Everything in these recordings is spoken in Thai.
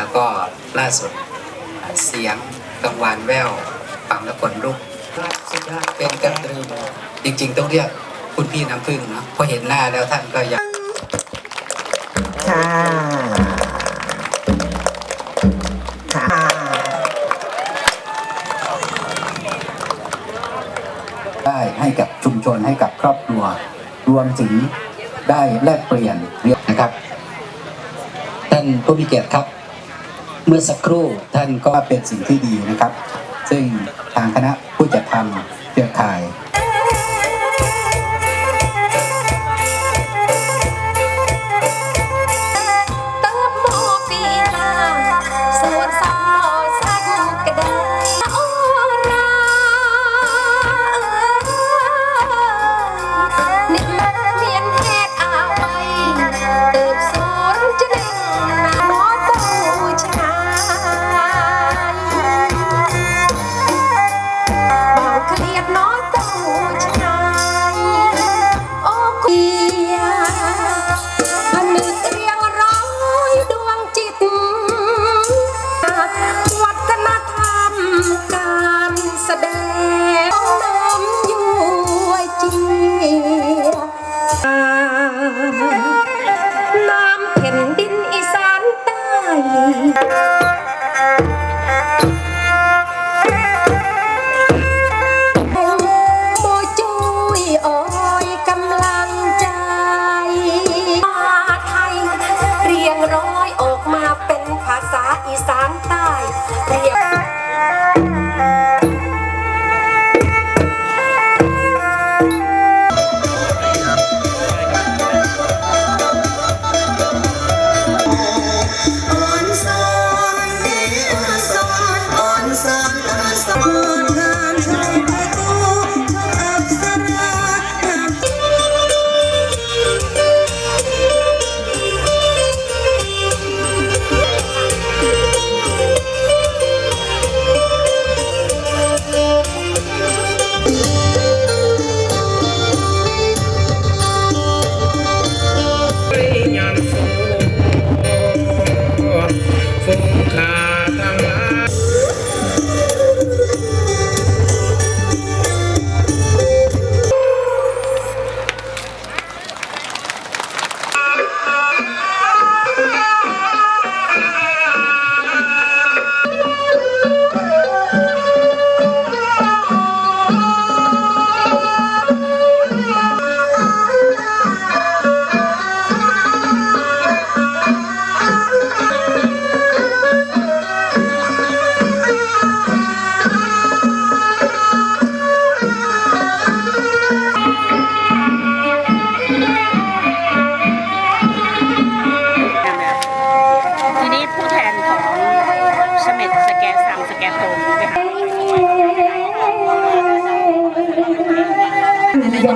แล้วก็ล่าสุดเสียงกังวานแววฟังแล้วขนลุกเป็นกันตรึมจริง ๆ ต้องเรียกคุณพี่น้ำพึ่งเนาะพราะเห็นหน้าแล้วท่านก็อยากค่ะค่ะได้ให้กับชุมชนให้กับครอบครัว รวมถึงได้แลกเปลี่ยนเรียนนะครับท่านผู้มีเกียรติครับ เมื่อสักครู่ท่านก็เป็นสิ่งที่ดีนะครับ ซึ่งทางคณะผู้จัดทำเครือข่าย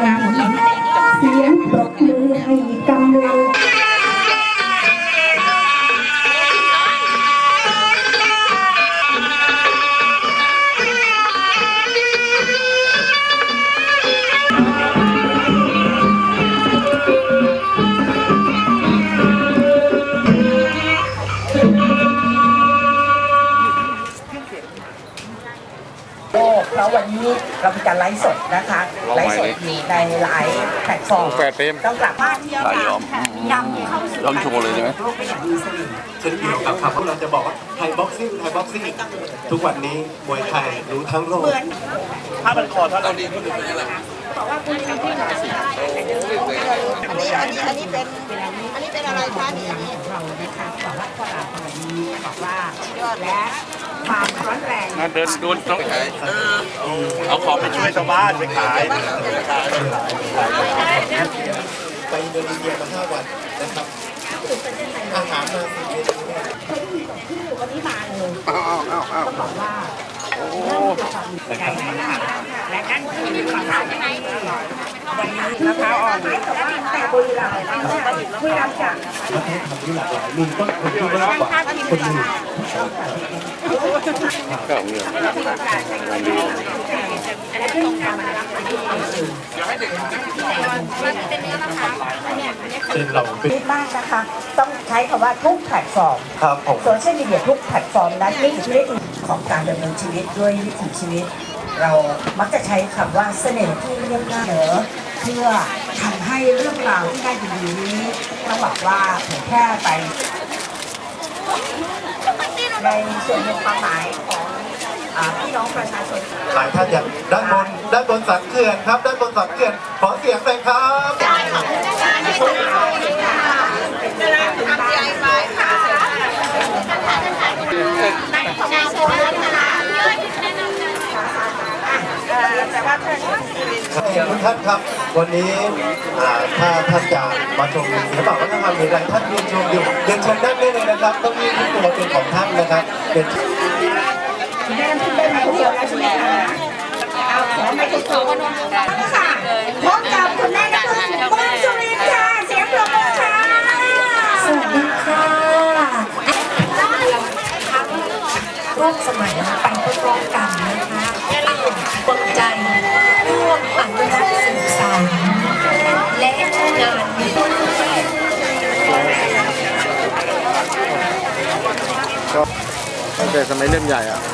มาหมดแล้วเสียงปรบมือให้กำลังโล เพราะวันนี้เรามีการไลฟ์สดนะคะไลฟ์สดมีในหลายแพลตฟอร์มแปดเต็มต้องกลับบ้านเที่ยวหลายยอมนำเข้าสู่ยอมโชว์เลยใช่ไหมโลกเป็นอย่างมีสลิมเช่นเดียวกับคำที่เราจะบอกว่าไทยบ็อกซิ่งไทยบ็อกซิ่งทุกวันนี้มวยไทยรู้ทั้งโลกถ้ามันคอเท่าไหร่ ดีอันนี้อันนี้เป็นอันนี้เป็นอะไรคะนี่อันนี้เรานะคะบอกว่าคนเราคนนี้บอกว่ายอดและความร้อนแรงงานเดินดูต้องเอาของไปช่วยชาวบ้านไปขายไปอินโดนีเซียมาห้าวันนะครับอาหารมาสี่เมนูแรกวันนี้มาเลยอ้าวอ้าวอ้าวบอกว่า โอ้ใจนะคะและมะพร้าวอ่อนวัฒนธรรมที่หลากหลายมีต้นคนที่มากกว่าคนอื่นเป็นเราเป็นคิดมากนะคะ ต้องใช้คำว่าทุกแพลตฟอร์มครับผมโซเชียลมีเดียทุกแพลตฟอร์มนั้นนี่คือชีวิตของการดำเนินชีวิตด้วยวิถีชีวิต เรามักจะใช้คำว่าเสน่ห์ที่เรียบง่ายเหนอเพื่อทำให้เรื่องราวที่น่ายินดีนี้ต้องบอกว่าเผยแพร่ไปในส่วนหนึ่งความหมายของ อ่าพี่น้องประชาชนหลายท่านอย่างด้านบนด้านบนสันเขื่อนครับ ด้านบนสันเขื่อนขอเสียงหน่อยครับทุกท่านครับ วันนี้อ่าถ้าท่านจะมาชมศิลปะวัฒนธรรมหรืออะไรท่านเรียนชมอยู่เรียนเชิญด้านนี้เลยนะครับ ต้องมีที่ตัวเป็นของท่านนะครับเรียน แม่พูดได้ไหมเดียวแล้วใช่ไหมคะเอาขอไม่ถูกต้อค่ะพบกับคุณแม่น้ำพึ่งวงสุรินทร์ค่ะเสียงปรบมือค่ะสวัสดีค่ะร่วมสมัยไปพร้อมๆกันนะคะปวงใจร่วมอนุรักษ์สืบสานและงานนี้ตั้งแต่สมัยเล่มใหญ่อะ